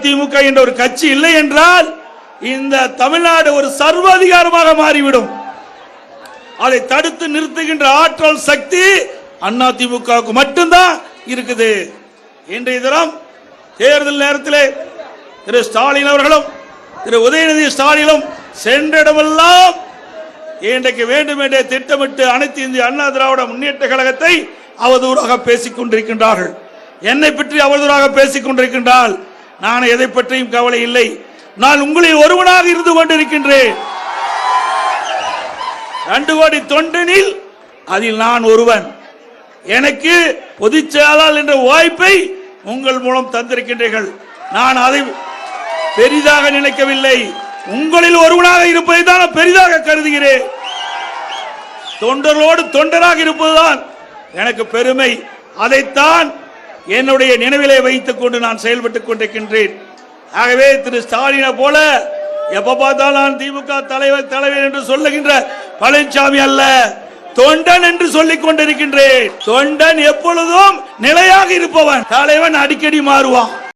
அதிமுக என்ற ஒரு கட்சி இல்லை என்றால் இந்த தமிழ்நாடு ஒரு சர்வாதிகாரமாக மாறிவிடும். அதை தடுத்து நிறுத்துகின்ற ஆற்றல் சக்தி அண்ணா திமுகவுக்கு மட்டும்தான் இருக்குது. இன்றைய தினம் தேர்தல் நேரத்திலே திரு ஸ்டாலின் அவர்களும் திரு உதயநிதி ஸ்டாலினும் சென்ற இடமெல்லாம் இன்றைக்கு வேண்டும் என்றே திட்டமிட்டு அனைத்து இந்திய அண்ணா திராவிட முன்னேற்ற கழகத்தை அவதூறாக பேசிக் கொண்டிருக்கின்றார்கள். என்னை பற்றி அவதூறாக பேசிக் கொண்டிருக்கின்றால் நான் எதை பற்றியும் கவலை இல்லை. நான் உங்களில் ஒருவனாக இருந்து கொண்டிருக்கின்றேன். ரெண்டு கோடி தொண்டனில் அதில் நான் ஒருவன். எனக்கு பொதுச் செயலாளர் என்ற வாய்ப்பை உங்கள் மூலம் தந்திருக்கின்றீர்கள். நான் அதை பெரிதாக நினைக்கவில்லை. உங்களில் ஒருவனாக இருப்பதை தான் நான் பெரிதாக கருதுகிறேன். தொண்டரோடு தொண்டராக இருப்பதுதான் எனக்கு பெருமை. அதைத்தான் என்னுடைய நினைவிலே வைத்துக் கொண்டு நான் செயல்பட்டுக் கொண்டிருக்கின்றேன். ஆகவே திரு ஸ்டாலினை போல எப்ப பார்த்தாலும் நான் திமுக தலைவர் தலைவர் என்று சொல்லுகின்ற பழனிசாமி அல்ல. தொண்டன் என்று சொல்லிக் கொண்டிருக்கின்றேன். தொண்டன் எப்பொழுதும் நிலையாக இருப்பவன். தலைவன் அடிக்கடி மாறுவான்.